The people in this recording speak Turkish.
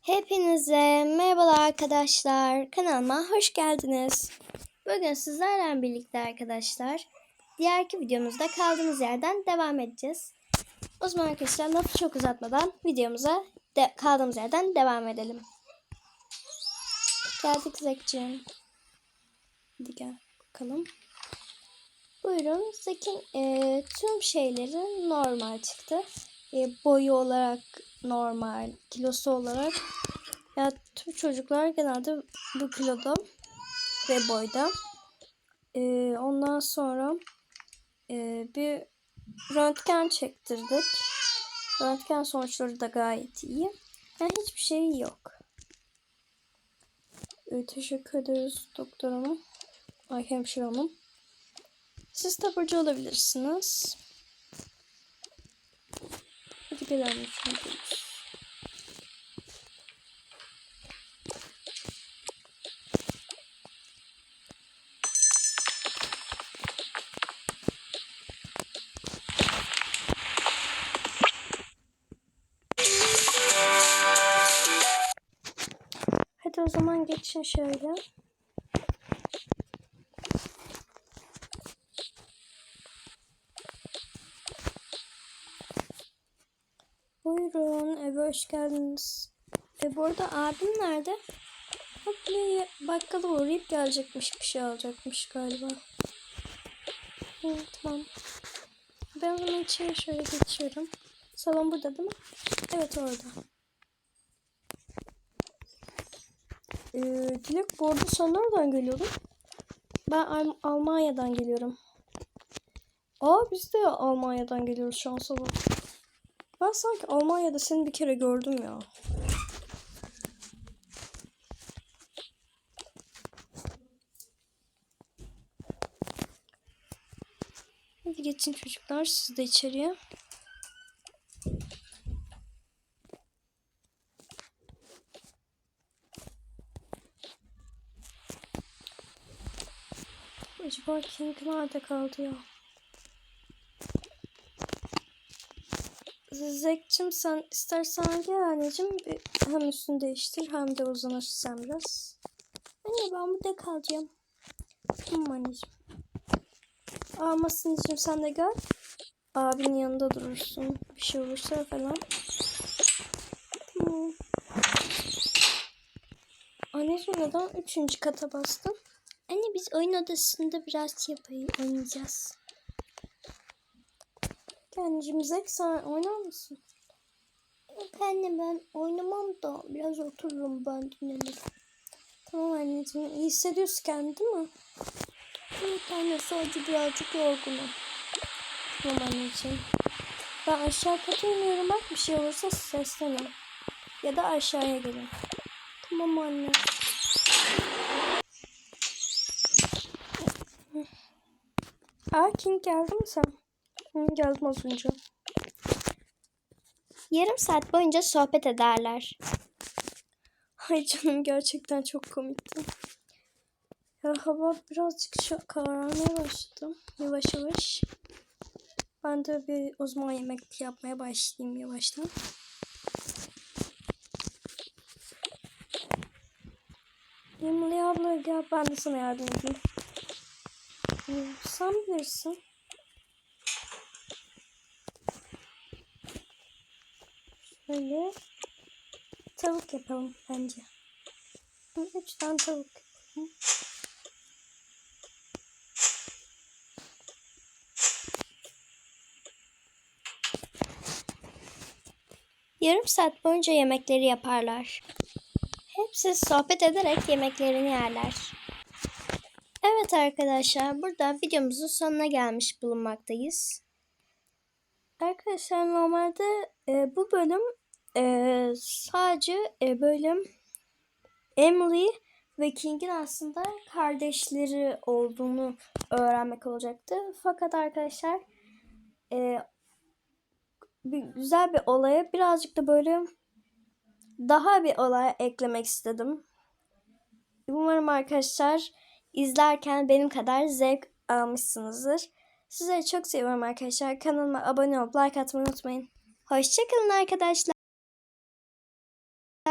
Hepinize merhabalar arkadaşlar. Kanalıma hoş geldiniz. Bugün sizlerle birlikte arkadaşlar diğerki videomuzda kaldığımız yerden devam edeceğiz. O zaman arkadaşlar lafı çok uzatmadan videomuza de, kaldığımız yerden devam edelim. Geldik Zekciğim. Hadi gel bakalım. Buyurun Zek'in e, tüm şeyleri normal çıktı. E, boyu olarak normal, kilosu olarak. Ya tüm çocuklar genelde bu kiloda ve boyda. E, ondan sonra e, bir röntgen çektirdik. Röntgen sonuçları da gayet iyi. Yani hiçbir şey yok. E, teşekkür ederiz doktor hanım. Ay hemşire hanım. Siz taburcu olabilirsiniz. Şuna gidiyoruz. Hadi o zaman geçin şöyle. Buyurun eve hoş geldiniz. E bu arada abim nerede? Buraya bakkala uğrayıp gelecekmiş bir şey alacakmış galiba. Hı, tamam. Ben zaman içeri şöyle geçiyorum. Salon burada değil mi? Evet orada. Ee, Dilek bu arada sen nereden geliyordun? Ben Al- Almanya'dan geliyorum. Aa biz de Almanya'dan geliyoruz şansa bak. Ben sanki Almanya'da seni bir kere gördüm ya. Hadi geçin çocuklar siz de içeriye. Acaba King nerede kaldı ya? Zekçim sen istersen gel anneciğim hem üstünü değiştir hem de uzanırsan biraz. Anne ben burada kalacağım. Tamam anneciğim. Aa Masiniciğim sen de gel. Abinin yanında durursun. Bir şey olursa falan. Tamam. Anneciğim neden üçüncü kata bastın? Anne biz oyun odasında biraz yapayım oynayacağız. Zek sen oynar mısın? Anne ben oynamam da biraz otururum ben dinlenirim. Tamam anneciğim iyi hissediyorsun kendini değil mi? Evet anne sadece birazcık yorgunum. Tamam anneciğim. Ben aşağı kata iniyorum bak bir şey olursa seslenin. Ya da aşağıya gelin. Tamam anne. Aa King geldi mi sen? Hı, geldim az önce. Yarım saat boyunca sohbet ederler. Ay canım gerçekten çok komikti. Ya hava birazcık şu kararmaya başladı. Yavaş yavaş. Ben de bir o zaman yemek yapmaya başlayayım yavaştan. Emily abla gel ben de sana yardım edeyim. Sen bilirsin. Şöyle tavuk yapalım bence. Üç tane tavuk yapalım. Yarım saat boyunca yemekleri yaparlar. Hepsi sohbet ederek yemeklerini yerler. Evet arkadaşlar burada videomuzun sonuna gelmiş bulunmaktayız. Arkadaşlar normalde e, bu bölüm e, sadece e, bölüm Emily ve King'in aslında kardeşleri olduğunu öğrenmek olacaktı. Fakat arkadaşlar e, bir, güzel bir olaya birazcık da böyle daha bir olay eklemek istedim. Umarım arkadaşlar izlerken benim kadar zevk almışsınızdır. Sizleri çok seviyorum arkadaşlar. Kanalıma abone olup like atmayı unutmayın. Hoşçakalın arkadaşlar.